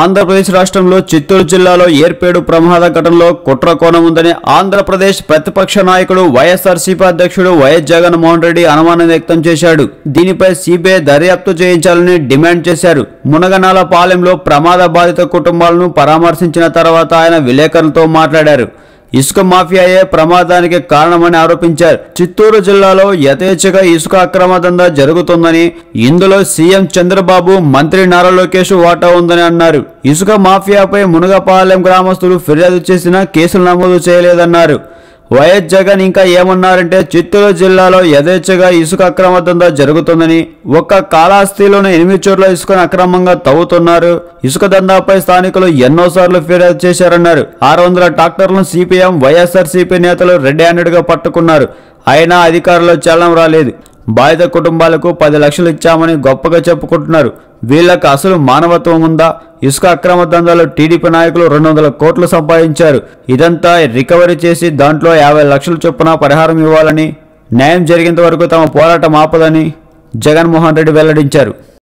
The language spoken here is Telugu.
ఆంధ్రప్రదేశ్ రాష్ట్రంలో చిత్తూరు జిల్లాలో ఏర్పేడు ప్రమాద ఘటనలో కుట్ర కోణం ఉందని ఆంధ్రప్రదేశ్ ప్రతిపక్ష నాయకుడు వైఎస్ఆర్సీపీ అధ్యక్షుడు వైఎస్ జగన్మోహన్ రెడ్డి అనుమానం వ్యక్తం చేశాడు. దీనిపై సిబిఐ దర్యాప్తు చేయించాలని డిమాండ్ చేశారు. మునగనాల పాలెంలో ప్రమాద బాధిత కుటుంబాలను పరామర్శించిన తర్వాత ఆయన విలేకరులతో మాట్లాడారు. ఇసుక మాఫియాయే ప్రమాదానికి కారణమని ఆరోపించారు. చిత్తూరు జిల్లాలో యథేచ్ఛగా ఇసుక అక్రమ దందా జరుగుతుందని ఇందులో సీఎం చంద్రబాబు మంత్రి నారా లోకేష్ వాటా ఉందని అన్నారు. ఇసుక మాఫియాపై మునగపాలెం గ్రామస్తులు ఫిర్యాదు చేసినా కేసులు నమోదు చేయలేదన్నారు. వైఎస్ జగన్ ఇంకా ఏమన్నారంటే చిత్తూరు జిల్లాలో యథేచ్ఛగా ఇసుక అక్రమ దందా జరుగుతుందని ఒక్క కాళహస్తిలోని ఎనిమిది చోట్ల ఇసుకను అక్రమంగా తవ్వుతున్నారు. ఇసుక దందాపై స్థానికులు ఎన్నోసార్లు ఫిర్యాదు చేశారన్నారు. ఆరు వందల ట్రాక్టర్లను సిపిఎం వైఎస్ఆర్సీపీ నేతలు రెడ్ హ్యాండెడ్గా పట్టుకున్నారు. అయినా అధికారులు చలనం రాలేదు. బాధిత కుటుంబాలకు పది లక్షలు ఇచ్చామని గొప్పగా చెప్పుకుంటున్నారు. వీళ్ళకు అసలు మానవత్వం ఉందా? ఇసుక అక్రమ దందాలో టీడీపీ నాయకులు రెండు వందల కోట్లు సంపాదించారు. ఇదంతా రికవరీ చేసి దాంట్లో యాభై లక్షల చొప్పున పరిహారం ఇవ్వాలని న్యాయం జరిగేంత వరకు తమ పోరాటం ఆపదని జగన్మోహన్ రెడ్డి వెల్లడించారు.